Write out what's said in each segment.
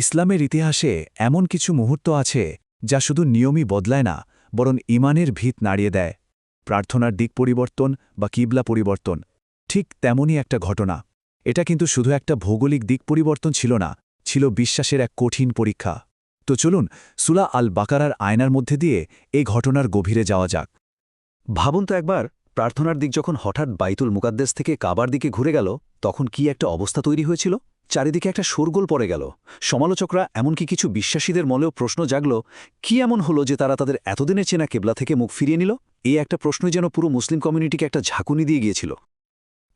ইসলামের ইতিহাসে এমন কিছু মুহূর্ত আছে যা শুধু নিয়মই বদলায় না, বরং ইমানের ভিত নাড়িয়ে দেয়। প্রার্থনার দিক পরিবর্তন বা কিবলা পরিবর্তন, ঠিক তেমনই একটা ঘটনা। এটা কিন্তু শুধু একটা ভৌগোলিক দিক পরিবর্তন ছিল না, ছিল বিশ্বাসের এক কঠিন পরীক্ষা। তো চলুন সুলা আল বাকারার আয়নার মধ্যে দিয়ে এই ঘটনার গভীরে যাওয়া যাক। ভাবুন তো একবার, প্রার্থনার দিক যখন হঠাৎ বাইতুল মুকাদ্দেস থেকে কাবার দিকে ঘুরে গেল, তখন কি একটা অবস্থা তৈরি হয়েছিল? চারিদিকে একটা শোরগোল পড়ে গেল। সমালোচকরা এমনকি কিছু বিশ্বাসীদের মলেও প্রশ্ন জাগল, কি এমন হলো যে তারা তাদের এতদিনের চেনা কেবলা থেকে মুখ ফিরিয়ে নিল? এই একটা প্রশ্নই যেন পুরো মুসলিম কমিউনিটিকে একটা ঝাঁকুনি দিয়ে গিয়েছিল।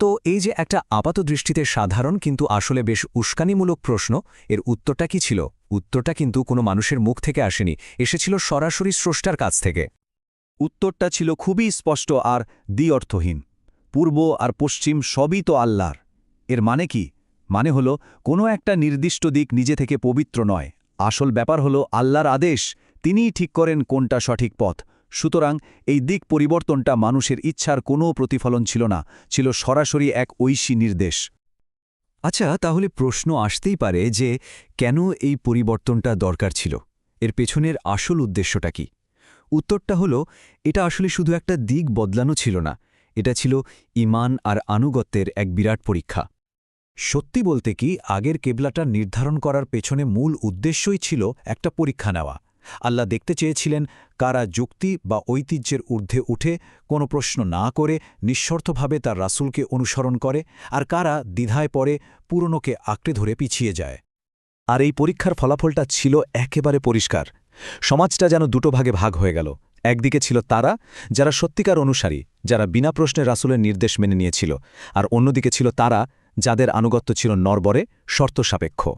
তো এই যে একটা আপাত দৃষ্টিতে সাধারণ কিন্তু আসলে বেশ উস্কানিমূলক প্রশ্ন, এর উত্তরটা কি ছিল? উত্তরটা কিন্তু কোনো মানুষের মুখ থেকে আসেনি, এসেছিল সরাসরি স্রষ্টার কাছ থেকে। উত্তরটা ছিল খুবই স্পষ্ট আর দ্বি অর্থহীন পূর্ব আর পশ্চিম সবই তো আল্লাহর। এর মানে কি? মানে হল, কোনো একটা নির্দিষ্ট দিক নিজে থেকে পবিত্র নয়। আসল ব্যাপার হল, আল্লাহর আদেশ, তিনিই ঠিক করেন কোনটা সঠিক পথ। সুতরাং, এই দিক পরিবর্তনটা মানুষের ইচ্ছার কোনো প্রতিফলন ছিল না, ছিল সরাসরি এক ঐশী নির্দেশ। আচ্ছা তাহলে প্রশ্ন আসতেই পারে যে, কেন এই পরিবর্তনটা দরকার ছিল? এর পেছনের আসল উদ্দেশ্যটা কি? উত্তরটা হলো, এটা আসলে শুধু একটা দিক বদলানো ছিল না। এটা ছিল ইমান আর আনুগত্যের এক বিরাট পরীক্ষা। সত্যি বলতে কি, আগের কেবলাটা নির্ধারণ করার পেছনে মূল উদ্দেশ্যই ছিল একটা পরীক্ষা নেওয়া। আল্লাহ দেখতে চেয়েছিলেন কারা যুক্তি বা ঐতিহ্যের ঊর্ধ্বে উঠে কোনো প্রশ্ন না করে নিঃশর্তভাবে তার রাসূলকে অনুসরণ করে আর কারা দ্বিধায় পড়ে পুরনোকে আঁকড়ে ধরে পিছিয়ে যায়। আর এই পরীক্ষার ফলাফলটা ছিল একেবারে পরিষ্কার। সমাজটা যেন দুটো ভাগে ভাগ হয়ে গেল। একদিকে ছিল তারা, যারা সত্যিকার অনুসারী, যারা বিনা প্রশ্নে রাসুলের নির্দেশ মেনে নিয়েছিল, আর অন্যদিকে ছিল তারা যাদের আনুগত্য ছিল নরবরে শর্ত সাপেক্ষ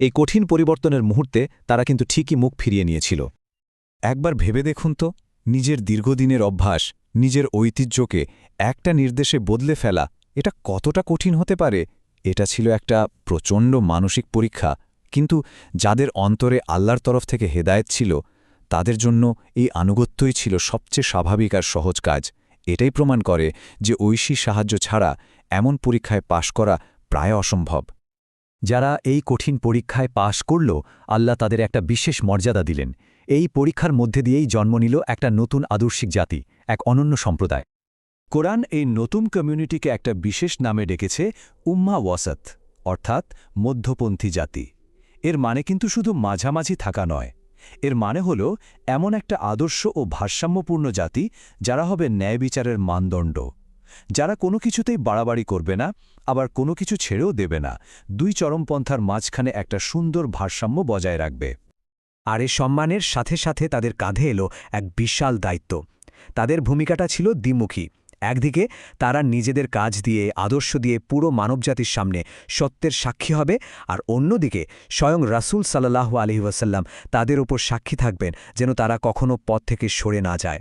এই কঠিন পরিবর্তনের মুহূর্তে তারা কিন্তু ঠিকই মুখ ফিরিয়ে নিয়েছিল। একবার ভেবে দেখুন তো, নিজের দীর্ঘদিনের অভ্যাস, নিজের ঐতিহ্যকে একটা নির্দেশে বদলে ফেলা, এটা কতটা কঠিন হতে পারে? এটা ছিল একটা প্রচণ্ড মানসিক পরীক্ষা। কিন্তু যাদের অন্তরে আল্লাহর তরফ থেকে হেদায়েত ছিল, তাদের জন্য এই আনুগত্যই ছিল সবচেয়ে স্বাভাবিক আর সহজ কাজ। এটাই প্রমাণ করে যে ঐশী সাহায্য ছাড়া এমন পরীক্ষায় পাশ করা প্রায় অসম্ভব। যারা এই কঠিন পরীক্ষায় পাশ করল, আল্লাহ তাদের একটা বিশেষ মর্যাদা দিলেন। এই পরীক্ষার মধ্যে দিয়েই জন্ম নিল একটা নতুন আদর্শিক জাতি, এক অনন্য সম্প্রদায়। কোরআন এই নতুন কমিউনিটিকে একটা বিশেষ নামে ডেকেছে উম্মা ওয়াসাত, অর্থাৎ মধ্যপন্থী জাতি। এর মানে কিন্তু শুধু মাঝামাঝি থাকা নয়। এর মানে হল এমন একটা আদর্শ ও ভারসাম্যপূর্ণ জাতি যারা হবে ন্যায় বিচারের মানদণ্ড। যারা কোনো কিছুতেই বাড়াবাড়ি করবে না, আবার কোনো কিছু ছেড়েও দেবে না, দুই চরমপন্থার মাঝখানে একটা সুন্দর ভারসাম্য বজায় রাখবে। আর এ সম্মানের সাথে সাথে তাদের কাঁধে এলো এক বিশাল দায়িত্ব। তাদের ভূমিকাটা ছিল দ্বিমুখী। একদিকে তারা নিজেদের কাজ দিয়ে, আদর্শ দিয়ে পুরো মানবজাতির সামনে সত্যের সাক্ষী হবে আর অন্যদিকে স্বয়ং রাসূল সাল্লাহু আলহিউসাল্লাম তাদের ওপর সাক্ষী থাকবেন যেন তারা কখনও পথ থেকে সরে না যায়।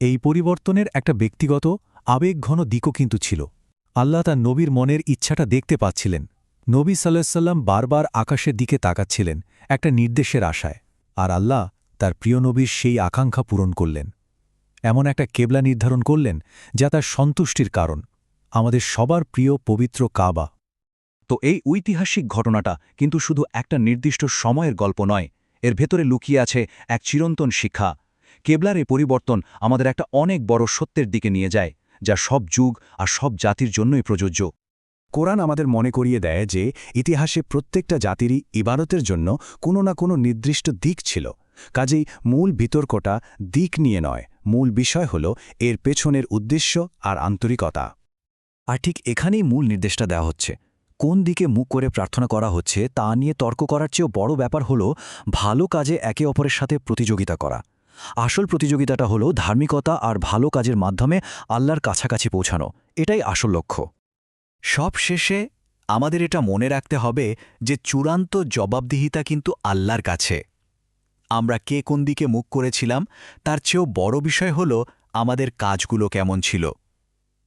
এই পরিবর্তনের একটা ব্যক্তিগত আবেগঘন দিকও কিন্তু ছিল। আল্লাহ তার নবীর মনের ইচ্ছাটা দেখতে পাচ্ছিলেন। নবী সাল্লাম বারবার আকাশের দিকে তাকাচ্ছিলেন, একটা নির্দেশের আশায়। আর আল্লাহ তার প্রিয় নবীর সেই আকাঙ্ক্ষা পূরণ করলেন। এমন একটা কেবলা নির্ধারণ করলেন যা তার সন্তুষ্টির কারণ, আমাদের সবার প্রিয় পবিত্র কাবা। তো এই ঐতিহাসিক ঘটনাটা কিন্তু শুধু একটা নির্দিষ্ট সময়ের গল্প নয়, এর ভেতরে লুকিয়ে আছে এক চিরন্তন শিক্ষা। কেবলার এই পরিবর্তন আমাদের একটা অনেক বড় সত্যের দিকে নিয়ে যায়, যা সব যুগ আর সব জাতির জন্যই প্রযোজ্য। কোরআন আমাদের মনে করিয়ে দেয় যে, ইতিহাসে প্রত্যেকটা জাতিরই ইবারতের জন্য কোনো না কোনো নির্দিষ্ট দিক ছিল, কাজেই মূল বিতর্কটা দিক নিয়ে নয় মূল বিষয় হল এর পেছনের উদ্দেশ্য আর আন্তরিকতা। আর ঠিক এখানেই মূল নির্দেশটা দেওয়া হচ্ছে। কোন দিকে মুখ করে প্রার্থনা করা হচ্ছে তা নিয়ে তর্ক করার চেয়েও বড় ব্যাপার হল ভালো কাজে একে অপরের সাথে প্রতিযোগিতা করা। আসল প্রতিযোগিতাটা হলো ধার্মিকতা আর ভালো কাজের মাধ্যমে আল্লাহর কাছাকাছি পৌঁছানো। এটাই আসল লক্ষ্য। সব শেষে আমাদের এটা মনে রাখতে হবে যে চূড়ান্ত জবাবদিহিতা কিন্তু আল্লাহর কাছে। আমরা কে কোন দিকে মুখ করেছিলাম, তার চেয়েও বড় বিষয় হল আমাদের কাজগুলো কেমন ছিল।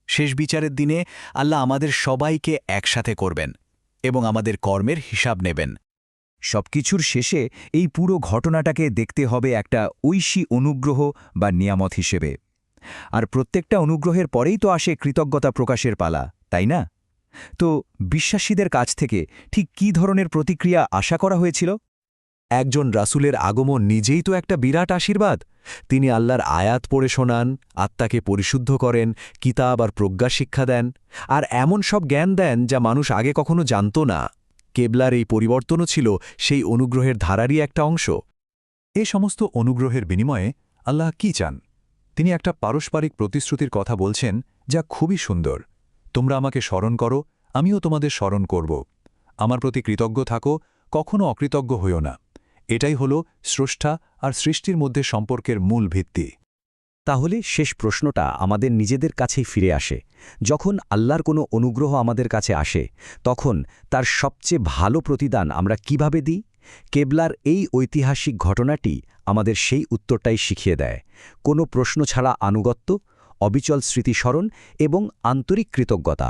শেষ বিচারের দিনে আল্লাহ আমাদের সবাইকে একসাথে করবেন এবং আমাদের কর্মের হিসাব নেবেন। সবকিছুর শেষে এই পুরো ঘটনাটাকে দেখতে হবে একটা ঐশী অনুগ্রহ বা নিয়ামত হিসেবে। আর প্রত্যেকটা অনুগ্রহের পরেই তো আসে কৃতজ্ঞতা প্রকাশের পালা, তাই না? তো বিশ্বাসীদের কাছ থেকে ঠিক কী ধরনের প্রতিক্রিয়া আশা করা হয়েছিল? একজন রাসূলের আগমন নিজেই তো একটা বিরাট আশীর্বাদ। তিনি আল্লাহর আয়াত পড়ে শোনান, আত্মাকে পরিশুদ্ধ করেন, কিতাব আর প্রজ্ঞা শিক্ষা দেন, আর এমন সব জ্ঞান দেন যা মানুষ আগে কখনো জানত না। কেবলার এই পরিবর্তনও ছিল সেই অনুগ্রহের ধারারই একটা অংশ। এ সমস্ত অনুগ্রহের বিনিময়ে আল্লাহ কি চান? তিনি একটা পারস্পরিক প্রতিশ্রুতির কথা বলছেন যা খুবই সুন্দর। তোমরা আমাকে স্মরণ করো, আমিও তোমাদের স্মরণ করব। আমার প্রতি কৃতজ্ঞ থাকো, কখনো অকৃতজ্ঞ হইও না। এটাই হল স্রষ্টা আর সৃষ্টির মধ্যে সম্পর্কের মূল ভিত্তি। তাহলে শেষ প্রশ্নটা আমাদের নিজেদের কাছেই ফিরে আসে। যখন আল্লাহর কোনো অনুগ্রহ আমাদের কাছে আসে, তখন তার সবচেয়ে ভালো প্রতিদান আমরা কীভাবে দিই? কেবলার এই ঐতিহাসিক ঘটনাটি আমাদের সেই উত্তরটাই শিখিয়ে দেয়। কোনো প্রশ্ন ছাড়া আনুগত্য, অবিচল স্মৃতিস্মরণ এবং আন্তরিক কৃতজ্ঞতা।